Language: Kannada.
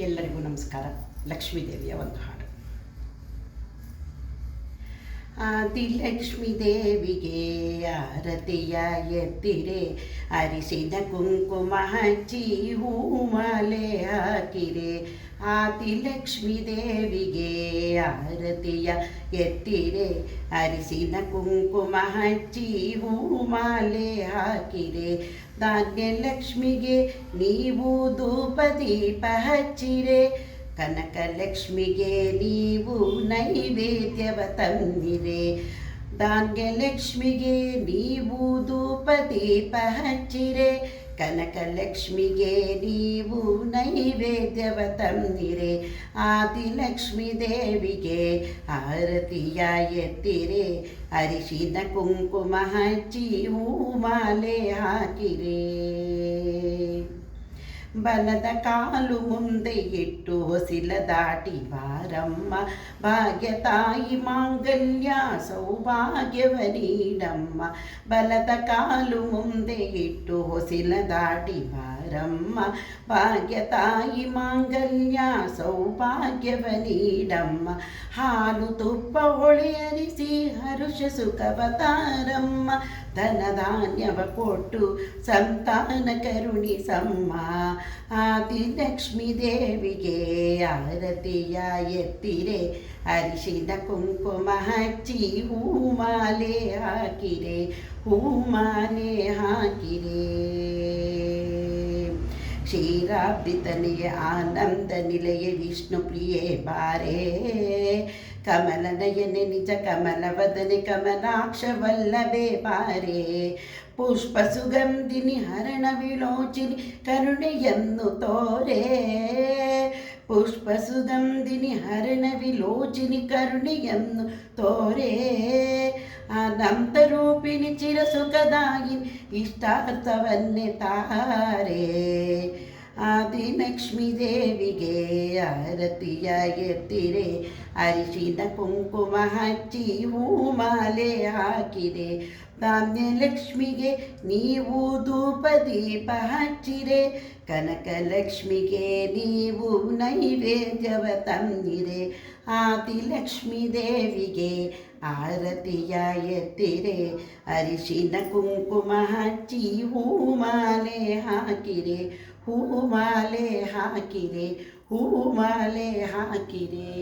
ಎಲ್ಲರಿಗೂ ನಮಸ್ಕಾರ. ಲಕ್ಷ್ಮೀದೇವಿಯ ಒಂದು ಹಾಡು. ಆದಿಲಕ್ಷ್ಮೀ ದೇವಿಗೆ ಆರತಿಯ ಎತ್ತಿರೆ, ಅರಿಸಿದ ಕುಂಕುಮ ಹಚ್ಚಿ ಹೂಮಾಲೆ ಹಾಕಿರೆ. ಆದಿಲಕ್ಷ್ಮಿ ದೇವಿಗೆ ಆರತಿಯ ಎತ್ತಿರೆ ಅರಿಸಿನ ಕುಂಕುಮ ಹಚ್ಚಿ ಹೂಮಾಲೆ ಹಾಕಿರೆ. ಧಾನ್ಯಲಕ್ಷ್ಮಿಗೆ ನೀವು ಧೂಪ ದೀಪ ಹಚ್ಚಿರೆ ಕನಕಲಕ್ಷ್ಮಿಗೆ ನೀವು ನೈವೇದ್ಯವ ತಂದಿರೆ. ಧಾನ್ಯಲಕ್ಷ್ಮಿಗೆ ನೀವು ಧೂಪ ದೀಪ ಹಚ್ಚಿರೆ. ಕನಕಲಕ್ಷ್ಮಿಗೆ ನೀವು ನೈವೇದ್ಯವ ತಂದಿರೆ. ಆದಿಲಕ್ಷ್ಮೀ ದೇವಿಗೆ ಆರತಿಯ ಎತ್ತಿರೆ. ಅರಿಶಿನ ಕುಂಕುಮ ಹಚ್ಚಿ ಹೂಮಾಲೆ ಹಾಕಿರೆ. ಬಲದ ಕಾಲು ಮುಂದೆ ಇಟ್ಟು ಹೊಸಿಲ ದಾಟಿ ಬಾರಮ್ಮ ಭಾಗ್ಯ ತಾಯಿ ಮಾಂಗಲ್ಯ ಸೌಭಾಗ್ಯವ ನೀಡಮ್ಮ ಬಲದ ಕಾಲು ಮುಂದೆ ಇಟ್ಟು ಹೊಸಿಲ ದಾಟಿ ಬಾರಮ್ಮ ಭಾಗ್ಯ ತಾಯಿ ಮಾಂಗಲ್ಯ ಸೌಭಾಗ್ಯವ ನೀಡಮ್ಮ. ಹಾಲು ತುಪ್ಪ ಹೊಳೆಯರಿಸಿ ಹರುಷ ಸುಖವತಾರಮ್ಮ. ಧನಧಾನ್ಯವ ಕೊಟ್ಟು ಸಂತಾನ ಕರುಣಿಸಮ್ಮ ಆದಿಲಕ್ಷ್ಮೀ ದೇವಿಗೆ ಆರತಿಯ ಎತ್ತಿರೆ ಅರಿಶಿನ ಕುಂಕುಮ ಹಚ್ಚಿ ಹೂಮಾಲೆ ಹಾಕಿರೆ. ಹೂಮಾಲೆ ಹಾಕಿರೆ ಕ್ಷೀರಾಬ್ದಿತನೆಯ ಆನಂದ ನಿಲಯ ವಿಷ್ಣು ಪ್ರಿಯೆ ಬಾರೇ ಕಮಲ ನಯನೆ ನಿಜ ಕಮಲ ವದನೆ ಕಮಲಾಕ್ಷ ವಲ್ಲಭೆ ಬಾರೆ ಪುಷ್ಪ ಸುಗಂಧಿನಿ ಹರಣ ವಿಲೋಚಿನಿ ಕರುಣೆಯನ್ನು ತೋರೆ ಪುಷ್ಪ ಸುಗಂಧಿನಿ ಹರಣ ವಿಲೋಚಿನಿ ಕರುಣೆಯನ್ನು ತೋರೆ ಅನಂತ ರೂಪಿಣಿ ಚಿರ ಸುಖದಾಗಿ ಇಷ್ಟಾರ್ಥವನ್ನೇ ತಾರೆ. ಆದಿಲಕ್ಷ್ಮೀ ದೇವಿಗೆ ಆರತಿಯ ಎತ್ತಿರೆ, ಅರಿಶಿನ ಕುಂಕುಮ ಹಚ್ಚಿ ಹೂಮಾಲೆ ಹಾಕಿದೆ. ಧಾನ್ಯಲಕ್ಷ್ಮಿಗೆ ನೀವು ಧೂಪ ದೀಪ ಹಚ್ಚಿರೆ, ಕನಕಲಕ್ಷ್ಮಿಗೆ ನೀವು ನೈವೇದ್ಯವ ತಂದಿರೆ. ಆದಿಲಕ್ಷ್ಮೀ ದೇವಿಗೆ ಆರತಿಯ ಎತ್ತಿರೆ ಅರಿಶಿನ ಕುಂಕುಮ ಹಚ್ಚಿ ಹೂಮಾಲೆ ಹಾಕಿರೆ ಹೂಮಾಲೆ ಹಾಕಿರೆ ಹೂಮಾಲೆ ಹಾಕಿರೆ